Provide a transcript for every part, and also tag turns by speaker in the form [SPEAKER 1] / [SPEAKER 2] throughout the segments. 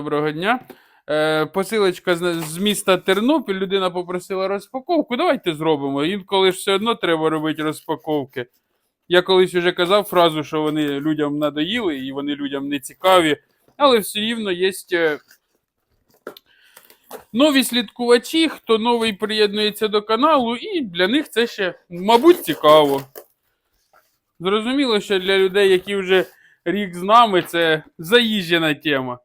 [SPEAKER 1] Доброго дня. Е, посилочка з, міста Тернопіль. Людина попросила розпаковку. Давайте зробимо. Інколи ж все одно треба робити розпаковки. Я колись вже казав фразу, що вони людям надоїли і вони людям не цікаві. Але все рівно є е, нові слідкувачі, хто новий приєднується до каналу, і для них це ще, мабуть, цікаво. Зрозуміло, що для людей, які вже рік з нами, це заїжджена тема.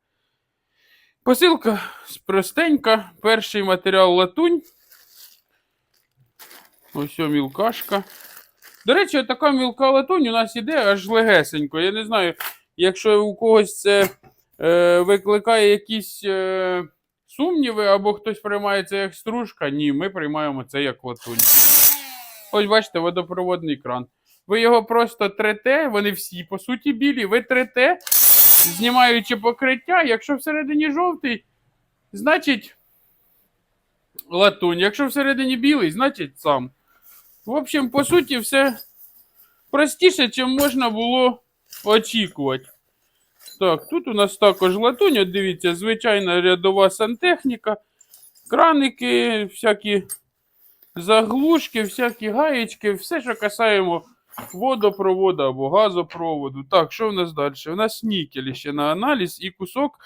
[SPEAKER 1] Посилка простенька. Перший матеріал латунь. Ось о, мілкашка. До речі, така мілка латунь у нас іде аж легесенько. Я не знаю, якщо у когось це е, викликає якісь е, сумніви, або хтось приймає це як стружка. Ні, ми приймаємо це як латунь. Ось бачите, водопроводний кран. Ви його просто трете, вони всі по суті білі, ви трете, знімаючи покриття. Якщо всередині жовтий, значить латунь. Якщо всередині білий, значить сам. В общем, по суті, все простіше, чим можна було очікувати. Так, тут у нас також латунь, от дивіться, звичайна рядова сантехніка, краники, всякі заглушки, всякі гаєчки, все, що касаємо водопроводу або газопроводу. Так, що в нас далі? У нас нікель ще на аналіз і кусок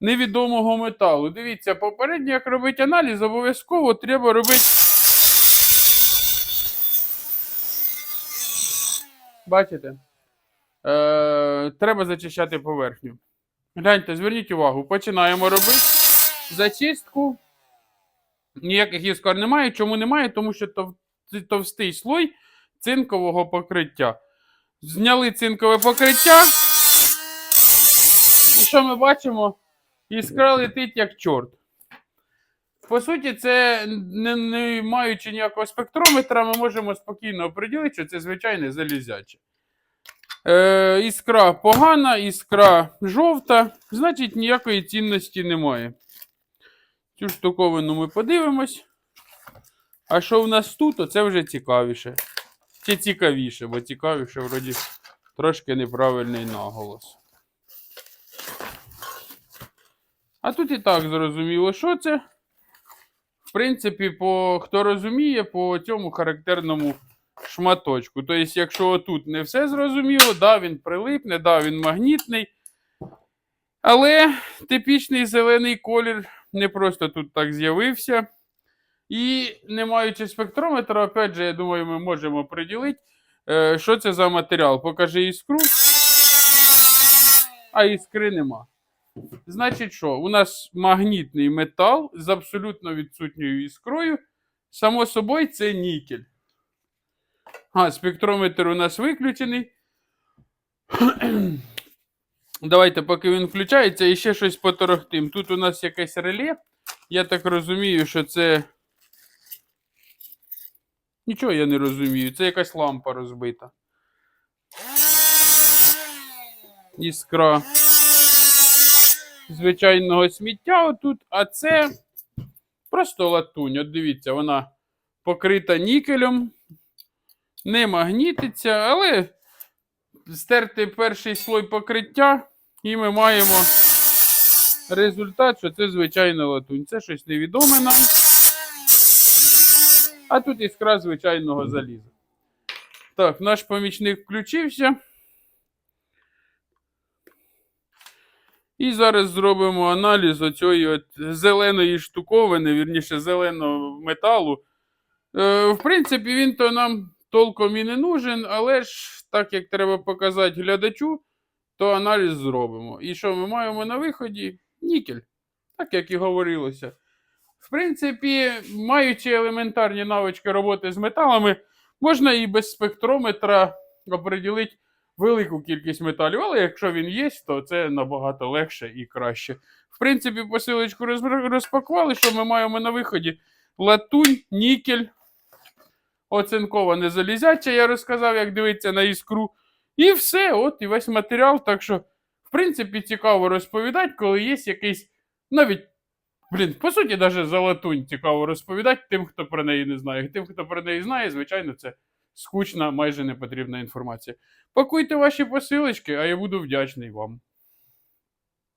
[SPEAKER 1] невідомого металу. Дивіться, попередньо, як робити аналіз, обов'язково треба робити. Бачите? Е, треба зачищати поверхню. Гляньте, зверніть увагу, починаємо робити зачистку. Ніяких іскор немає. Чому немає? Тому що тов- товстий слой цинкового покриття. Зняли цинкове покриття. І що ми бачимо? Іскра летить як чорт. По суті, це не, не маючи ніякого спектрометра, ми можемо спокійно оприділити, що це звичайне залізяче. Е, іскра погана, іскра жовта, значить ніякої цінності немає. Цю штуковину ми подивимось. А що в нас тут, то це вже цікавіше. Чи цікавіше, бо цікавіше, вроді, трошки неправильний наголос. А тут і так зрозуміло, що це. В принципі, по, хто розуміє, по цьому характерному шматочку. Тобто, якщо тут не все зрозуміло, да, він прилипне, да, він магнітний. Але типічний зелений колір не просто тут так з'явився. І не маючи спектрометра, опять же, я думаю, ми можемо приділити, е, що це за матеріал. Покажи іскру. А іскри нема. Значить, що? У нас магнітний метал з абсолютно відсутньою іскрою. Само собою, це нікель. А, спектрометр у нас виключений. Давайте, поки він включається, і ще щось поторохтим. Тут у нас якесь реле. Я так розумію, що це. Нічого я не розумію. Це якась лампа розбита. Іскра звичайного сміття отут, а це просто латунь. От дивіться, вона покрита нікелем, не магнітиться, але стерти перший слой покриття, і ми маємо результат, що це звичайна латунь. Це щось невідоме нам. А тут іскра звичайного заліза. Так, наш помічник включився. І зараз зробимо аналіз оцієї от зеленої штуковини, вірніше, зеленого металу. Е, в принципі, він то нам толком і не нужен, але ж, так як треба показати глядачу, то аналіз зробимо. І що ми маємо на виході? Нікель. Так як і говорилося. В принципі, маючи елементарні навички роботи з металами, можна і без спектрометра оприділити велику кількість металів, але якщо він є, то це набагато легше і краще. В принципі, посилочку розпакували, що ми маємо на виході латунь, нікель, оцинковане залізяче, я розказав, як дивитися на іскру. І все, от і весь матеріал. Так що, в принципі, цікаво розповідати, коли є якийсь навіть. Блін, по суті, навіть за латунь цікаво розповідати тим, хто про неї не знає. Тим, хто про неї знає, звичайно, це скучна, майже непотрібна інформація. Пакуйте ваші посилочки, а я буду вдячний вам.